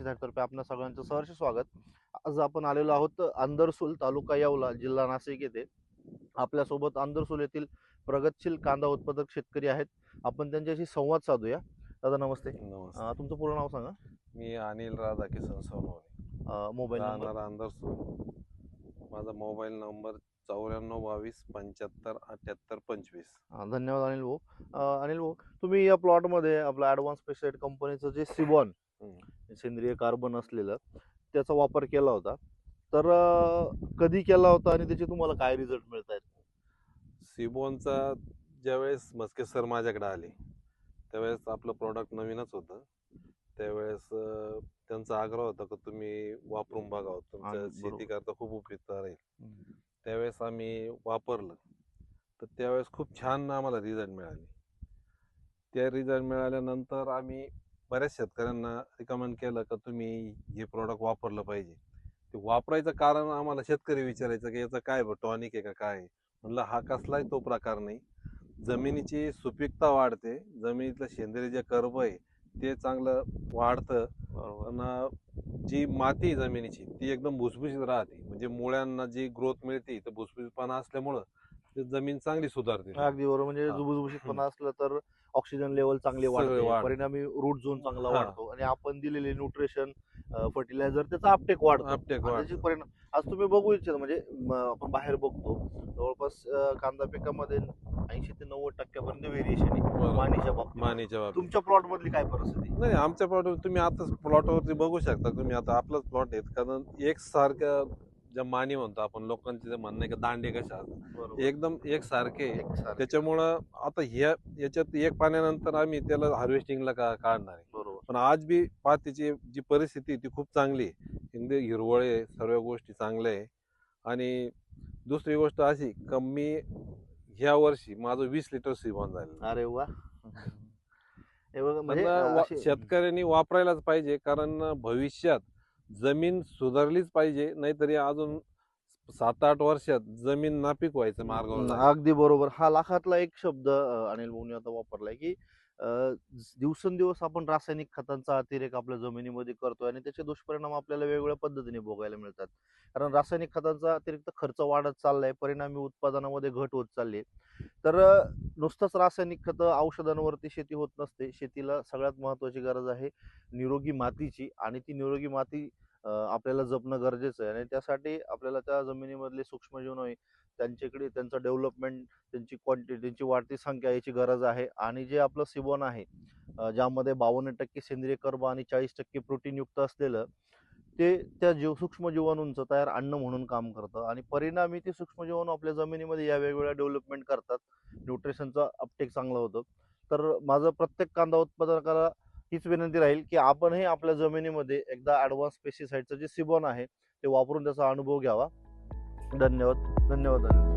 Pesticide तर्फे आपल्या सगळ्यांचं सहर्ष स्वागत. आज आपण आलेलो आहोत अंदरसूल तालुका येवला जिल्हा नाशिक येथे. आपल्यासोबत अंदरसूल येथील प्रगतशील कांदा उत्पादक शेतकरी आहेत. आपण त्यांच्याशी संवाद साधूया. दादा नमस्ते. तुमचं पूर्ण नाव सांगा. मी अनिल राधा किसन सोनवणे. अं, मोबाईल नंबर. राहणार माझा मोबाईल नंबर चौऱ्याण्णव बावीस पंच्याहत्तर अठ्याहत्तर पंचवीस. हा, धन्यवाद अनिल भाऊ. अं, अनिल भाऊ तुम्ही या प्लॉटमध्ये आपलं ॲडव्हान्स पेस्टिसाइड कंपनीचं जे सिबॉन सेंद्रिय कार्बन असलेलं त्याचा वापर केला होता. तर कधी केला होता आणि त्याचे तुम्हाला काय रिझल्ट मिळत आहेत सिबोनचा ज्यावेळेस मस्के सर माझ्याकडे आले त्यावेळेस आपलं प्रॉडक्ट नवीनच होतं. त्यावेळेस त्यांचा आग्रह होता की तुम्ही वापरून बघावं तुमच्या आणि बरोबर. शेती करता खूप उपयुक्त राहील. त्यावेळेस आम्ही वापरलं. तर त्यावेळेस खूप छान आम्हाला रिझल्ट मिळाले. त्या रिझल्ट मिळाल्यानंतर आम्ही बऱ्याच शेतकऱ्यांना रिकमेंड केलं का तुम्ही हे प्रॉडक्ट वापरलं पाहिजे. ते वापरायचं कारण आम्हाला शेतकरी विचारायचं की याचं काय टॉनिक आहे का काय आहे? म्हणलं हा कसलाही तो प्रकार नाही. जमिनीची सुपीकता वाढते. जमिनीतलं सेंद्रिय जे कर्ब आहे ते चांगलं वाढतं. पण जी माती जमिनीची ती एकदम भुसभुशीत राहते. म्हणजे मुळ्यांना जी ग्रोथ मिळते तर भुसभुशीतपणा असल्यामुळं ते जमीन चांगली सुधारते. अगदी बरोबर. म्हणजे हा. जुबुजुबुशीतपणा असलं तर ऑक्सिजन लेवल चांगले सगळे वाढते. वाढते. परिणामी रूट झोन चांगला हा. वाढतो. आणि आपण दिलेले न्यूट्रिशन फर्टिलायझर त्याचा अपटेक वाढतो. आणि त्याचे परिणाम आज तुम्ही बघू इच्छिता म्हणजे म, आपण बाहेर बघतो. जवळपास अं, कांदा पिकामध्ये ऐंशी ते नव्वद टक्क्यापर्यंत व्हेरिएशन आहे बरोबर. मानीच्या बाबतीत. मानेच्या बाबतीत. तुमच्या प्लॉट मधली काय परिस्थिती? नाही आमच्या प्लॉटवर तुम्ही आता प्लॉटवरती बघू शकता. तुम्ही आता आपलाच प्लॉट आहेत. कारण एक सारख्या मानी म्हणतो आपण लोकांचे जे म्हणणं आहे की दांडे कशा असतात. एकदम एक सारखे आहे. एकसारखे. त्याच्यामुळं आता ह्या याच्यात एक पाण्यानंतर आम्ही त्याला हार्वेस्टिंगला का काढणार आहे. पण आज बी पातीची जी परिस्थिती ती खूप चांगली आहे. हिरवळ आहे सर्व गोष्टी चांगल्या आहे. आणि दुसरी गोष्ट अशी का मी ह्या वर्षी माझं वीस लिटर सिवॉन झालं अरे वा. म्हणजे शेतकऱ्यांनी वापरायलाच पाहिजे कारण भविष्यात जमीन सुधारलीच पाहिजे नाहीतरी अजून सात आठ वर्षात जमीन नापीक व्हायचं मार्गावर अगदी बरोबर. हा लाखातला एक शब्द अनिल भाऊनी आता वापरलाय की दिवसेंदिवस आपण रासायनिक खतांचा अतिरेक आपल्या जमिनीमध्ये करतोय आणि त्याचे दुष्परिणाम आपल्याला वेगवेगळ्या पद्धतीने भोगायला मिळतात. कारण रासायनिक खतांचा अतिरिक्त खर्च वाढत चाललाय परिणामी उत्पादनामध्ये घट होत चालली तर नुसतंच रासायनिक खतं औषधांवरती शेती होत नसते. शेतीला सगळ्यात महत्वाची गरज आहे निरोगी मातीची आणि ती निरोगी माती आपल्याला जपणं गरजेचं आहे आणि त्यासाठी आपल्याला त्या जमिनीमधले सूक्ष्मजीव आहे त्यांच्याकडे त्यांचं डेव्हलपमेंट त्यांची क्वांटिटी त्यांची वाढती संख्या याची गरज आहे आणि जे आपलं सिबॉन आहे ज्यामध्ये बावन्न टक्के सेंद्रिय कर्ब आणि चाळीस टक्के प्रोटीन युक्त असलेलं ते त्या जीव सूक्ष्मजीवाणूंचं तयार अन्न म्हणून काम करतं आणि परिणामी ते सूक्ष्मजीवाणू आपल्या जमिनीमध्ये या वेगवेगळ्या डेव्हलपमेंट करतात. न्यूट्रिशनचा अपटेक चांगला होतं. तर माझं प्रत्येक कांदा उत्पादकाला हीच विनंती राहील की आपणही आपल्या जमिनीमध्ये एकदा ॲडव्हान्स पेस्टिसाइडचं जे सिबॉन आहे ते वापरून त्याचा अनुभव घ्यावा. धन्यवाद. धन्यवाद धन्यवाद.